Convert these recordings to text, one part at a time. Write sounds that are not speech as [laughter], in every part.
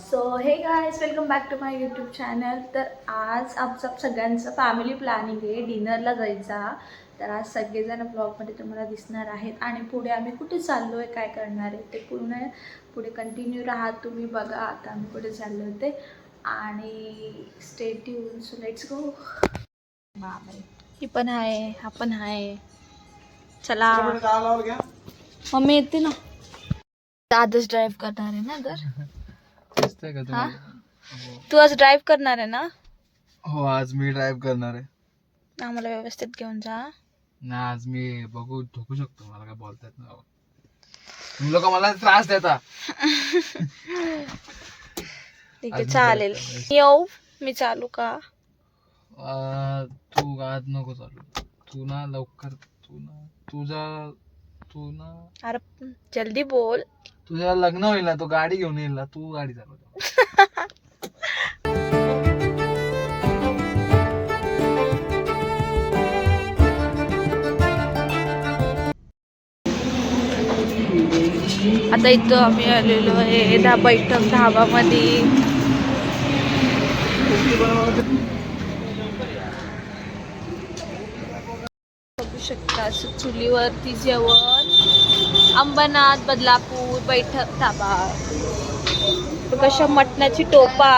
So hey guys welcome back to my YouTube channel तर आज आमचं सगळ्यांचं फॅमिली प्लॅनिंग आहे. डिनरला जायचा. तर आज सगळेजण ब्लॉगमध्ये तुम्हाला दिसणार आहेत. आणि पुढे आम्ही कुठे चाललो आहे काय करणार आहे ते पूर्ण पुढे कंटिन्यू राहा. तुम्ही बघा आता आम्ही कुठे चाललो ते. आणि स्टेट येऊन सो लेट्स गो बापरे. ही पण आहे हा पण आहे. चला. मम्मी येते ना. दादच ड्राईव्ह करणार आहे ना तर? का हा? तू आज ड्राईव्ह करणार आहे ना? हो आज मी ड्राईव्ह करणार आहे. आम्हाला व्यवस्थित घेऊन जा. ना आज मी बघू ठोकू शकतो. मला काय बोलता येत नाही लोक मला त्रास देता. ठीक आहे आज चालेल. मी येऊ मी चालू का? अं, तू आज नको चालू. तू ना लवकर तू ना तुझा तू ना. अरे जल्दी बोल. तुझ्या लग्न होईल ना तो गाडी घेऊन येईल ना तू गाडी चालव. आता इथं आम्ही आलेलो आहे धा बैठक धाबामध्ये बघू शकता असं चुलीवरती जेवण. अंबरनाथ बदलापूर बैठक ताबा कशा मटणाची टोपा.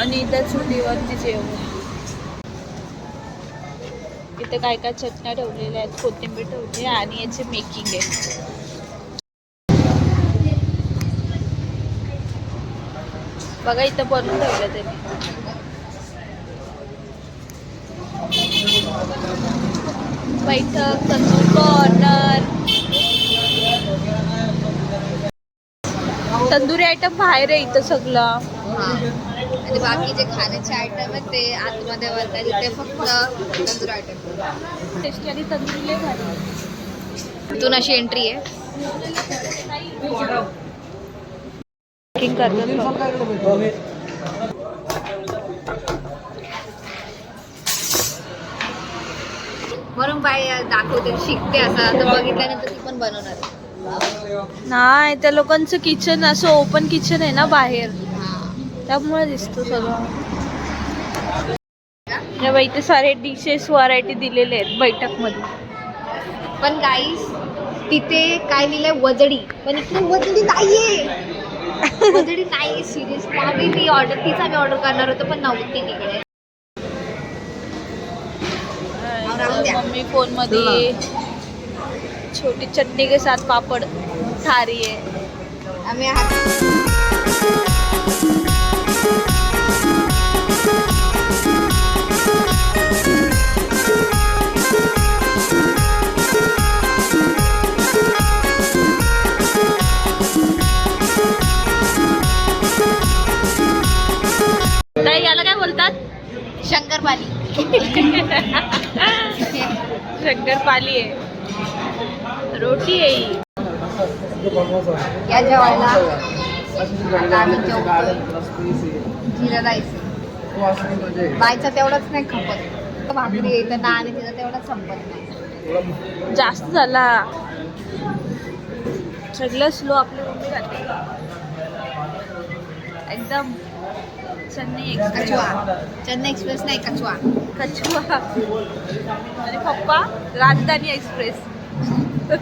आणि इथं चुलीवरती जेवण. इथे काय काय चटण्या ठेवलेल्या आहेत कोथिंबीर ठेवली आहे आणि याचे मेकिंग आहे. बघा इथं बनवून ठेवलं त्यांनी. बैठक तंदूर कॉर्नर तंदुरी आयटम बाहेर आहे इथं सगळं. आणि बाकी जे खाण्याचे आयटम आहेत ते आतमध्ये वरतात इथे फक्त तंदूर आयटम टेस्टी आणि तंदुरी लय भारी इथून अशी एंट्री आहे. Packing करतात. म्हणून बाई दाखवते शिकते असं. आता बघितल्यानंतर ती पण बनवणार आहे. नाही त्या लोकांचं किचन असं ओपन किचन आहे ना बाहेर. त्यामुळे दिसतो सगळं. इथे सारे डिशेस व्हरायटी दिलेले आहेत बैठकमध्ये पण गाईस तिथे काय लिहिलंय? वजडी. पण इकडे वजडी नाहीये. वजडी नाहीये सिरियस आम्ही ती ऑर्डर तीच आम्ही ऑर्डर करणार होतो पण नव्हती तिकडे. मम्मी फोनमध्ये छोटी चटनी के साथ पापड थारी आहे आम्ही हा- याला काय बोलतात? शंकरपाली. [laughs] शंकरपाली आहे. रोटी ही. या जेवायला. आम्ही जिरा राईस बायचा तेवढाच नाही खपत. भाकरी येतं ना आणि तिथं तेवढाच संपत नाही. जास्त झाला. सगळं स्लो आपली मम्मी खाते. एकदम चन्नी कचवा चेन्नई एक्सप्रेस नाही कचवा कचवा आणि पप्पा राजधानी एक्सप्रेस आता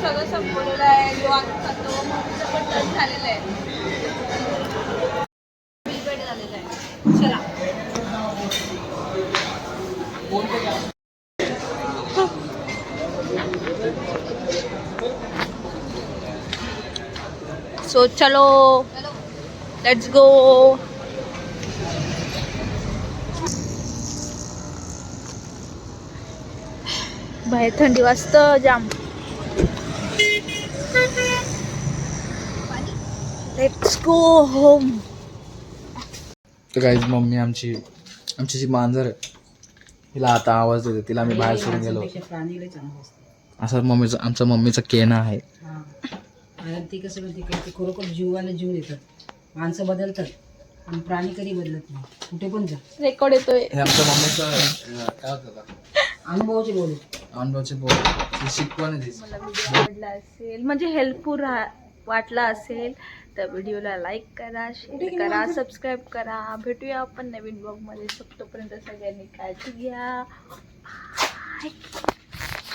सगळं संपवलेलं आहे. जो खातो. झालेलं आहे. बिलपेट झालेलं आहे. चला. सो चलो. लेट्स गो बाहेर थंडी वाजतं जाम. लेट्स गो होम तर काहीच मम्मी आमची आमची जी मांजर आहे तिला आता आवाज देते. तिला आम्ही बाहेर सोडून गेलो. असं मम्मीचा आमचा मम्मीचा केना आहे. हा. आणि ते कसं म्हणते की ते खरोखर जीवाला जीव देतात. माणसं बदलतात. आणि प्राणी कधी बदलत नाही. कुठे पण जा. रेकॉर्ड येतोय. हे आमच्या मम्मीचं अं, काय होतं? अनुभवाचे बोलू. अनुभवाचे बोल शिकवण व्हिडिओ आवडला असेल म्हणजे हेल्पफुल वाटला असेल तर व्हिडिओला लाईक करा शेअर करा सबस्क्राईब करा. भेटूया आपण नवीन ब्लॉगमध्ये तोपर्यंत सगळ्यांनी काळजी घ्या.